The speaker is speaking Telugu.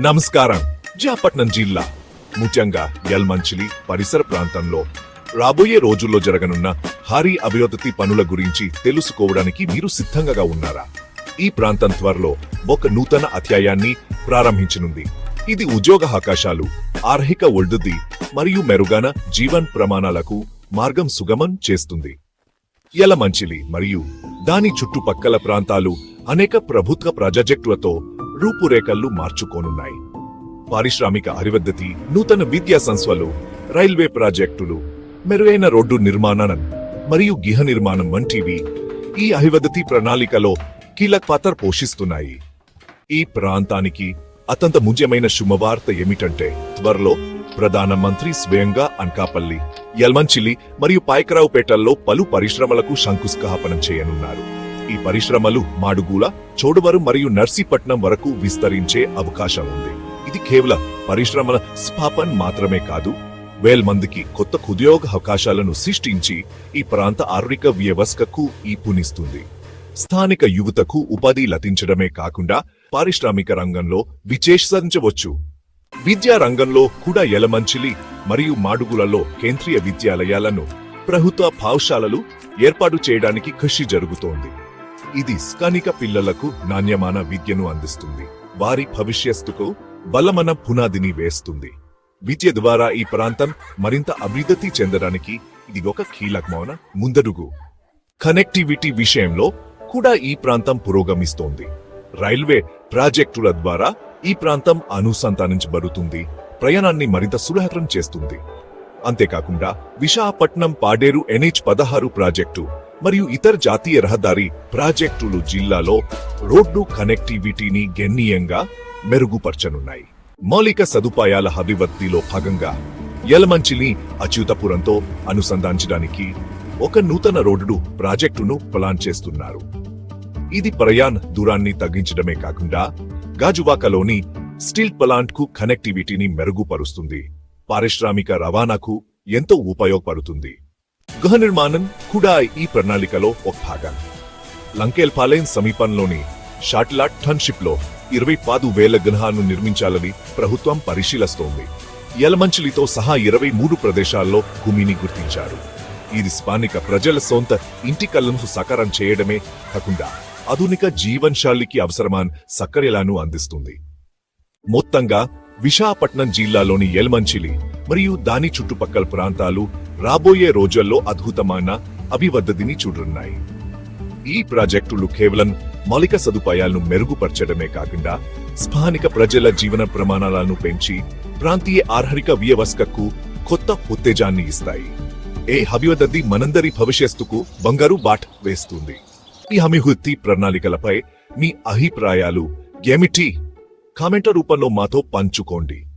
నమస్కారం. జాపట్నం జిల్లా ముఖ్యంగా యల్మంచిలి పరిసర ప్రాంతంలో రాబోయే రోజుల్లో జరగనున్న హరి అభివృద్ధి పనుల గురించి తెలుసుకోవడానికి మీరు సిద్ధంగా ఉన్నారా? ఈ ప్రాంతం త్వరలో ఒక నూతన అధ్యాయాన్ని ప్రారంభించనుంది. ఇది ఉద్యోగ అవకాశాలు ఆర్హిక ఒడ్డుద్ది మరియు మెరుగైన జీవన్ ప్రమాణాలకు మార్గం సుగమం చేస్తుంది. యలమంచిలి మరియు దాని చుట్టుపక్కల ప్రాంతాలు అనేక ప్రభుత్వ ప్రాజెక్టులతో రూపురేఖలు మార్చుకోనున్నాయి. పారిశ్రామిక అభివృద్ధి నూతన విద్యా సంస్థలు రైల్వే ప్రాజెక్టులు మెరుగైన రోడ్డు నిర్మాణం మరియు గృహ నిర్మాణం వంటివి ఈ అభివృద్ధి ప్రణాళికలో కీలక పాత్ర పోషిస్తున్నాయి. ఈ ప్రాంతానికి అత్యంత ముఖ్యమైన శుభవార్త ఏమిటంటే త్వరలో ప్రధానమంత్రి స్వయంగా అనకాపల్లి యల్మంచిలి మరియు పాయకరావుపేటల్లో పలు పరిశ్రమలకు శంకుస్థాపనం చేయనున్నారు. ఈ పరిశ్రమలు మాడుగూల చోడవరం మరియు నర్సీపట్నం వరకు విస్తరించే అవకాశం ఉంది. ఇది కేవలం పరిశ్రమల స్థాపన మాత్రమే కాదు వేల మందికి కొత్త ఉద్యోగ అవకాశాలను సృష్టించి ఈ ప్రాంత ఆర్థిక వ్యవస్థకు ఈ పునిస్తుంది స్థానిక యువతకు ఉపాధి లభించడమే కాకుండా పారిశ్రామిక రంగంలో విశేషించవచ్చు. విద్యా రంగంలో కూడా ఎలమంచిలి మరియు మాడుగులలో కేంద్రీయ విద్యాలయాలను ప్రభుత్వ పాఠశాలలు ఏర్పాటు చేయడానికి కృషి జరుగుతోంది. ఇది స్థానిక పిల్లలకు నాణ్యమైన విద్యను అందిస్తుంది. వారి భవిష్యత్తుకు బలమైన పునాదిని వేస్తుంది. విద్య ద్వారా ఈ ప్రాంతం మరింత అభివృద్ధి చెందడానికి ఇది ఒక కీలకమైన ముందడుగు. కనెక్టివిటీ విషయంలో కూడా ఈ ప్రాంతం పురోగమిస్తోంది. రైల్వే ప్రాజెక్టుల ద్వారా ఈ ప్రాంతం అనుసంధానించబడుతుంది. ప్రయాణాన్ని మరింత సులభతరం చేస్తుంది. అంతేకాకుండా విశాఖపట్నం పాడేరు ఎన్హెచ్ పదహారు ప్రాజెక్టు మరియు ఇతర జాతీయ రహదారి ప్రాజెక్టులు జిల్లాలో రోడ్డు కనెక్టివిటీని గణనీయంగా మెరుగుపరచనున్నాయి. మౌలిక సదుపాయాల అభివృద్ధిలో భాగంగా యలమంచిని అచ్యుతపురంతో అనుసంధానించడానికి ఒక నూతన రోడ్డు ప్రాజెక్టును ప్లాన్ చేస్తున్నారు. ఇది ప్రయాణ దూరాన్ని తగ్గించడమే కాకుండా గాజువాకలోని స్టీల్ ప్లాంట్కు కనెక్టివిటీని మెరుగుపరుస్తుంది. పారిశ్రామిక రవాణాకు ఎంతో ఉపయోగపడుతుంది. గృహ నిర్మాణం కూడా ఈ ప్రణాళికలో ఒక భాగం. లంకేల్పాలెం సమీపంలోని షాట్లాట్ టన్షిప్లో ఇరవై పాదు వేల గృహాలను నిర్మించాలని ప్రభుత్వం పరిశీలిస్తోంది. యలమంచిలితో సహా ఇరవై మూడు ప్రదేశాల్లో భూమిని గుర్తించారు. ఇది స్థానిక ప్రజల సొంత ఇంటి కళ్ళను సకారం చేయడమే కాకుండా ఆధునిక జీవనశైలికి అవసరమాన్ సక్కరెలాను అందిస్తుంది. మొత్తంగా విశాఖపట్నం జిల్లాలోని యల్మంచిలి మరియు దాని చుట్టుపక్కల ప్రాంతాలు రాబోయే రోజుల్లో అద్భుతమైన అభివృద్ధిని చూడనున్నాయి. ఈ ప్రాజెక్టులు కేవలం మౌలిక సదుపాయాలను మెరుగుపరచడమే కాకుండా స్థానిక ప్రజల జీవన ప్రమాణాలను పెంచి ప్రాంతీయ ఆర్హరిక వ్యవస్థకు కొత్త ఉత్తేజాన్ని ఇస్తాయి. ఏ అభివృద్ధి మనందరి భవిష్యత్తుకు బంగారు బాట్ వేస్తుంది. ఈ అభివృద్ధి ప్రణాళికలపై మీ అభిప్రాయాలు ఏమిటి? కామెంట్ రూపంలో మాతో పంచుకోండి.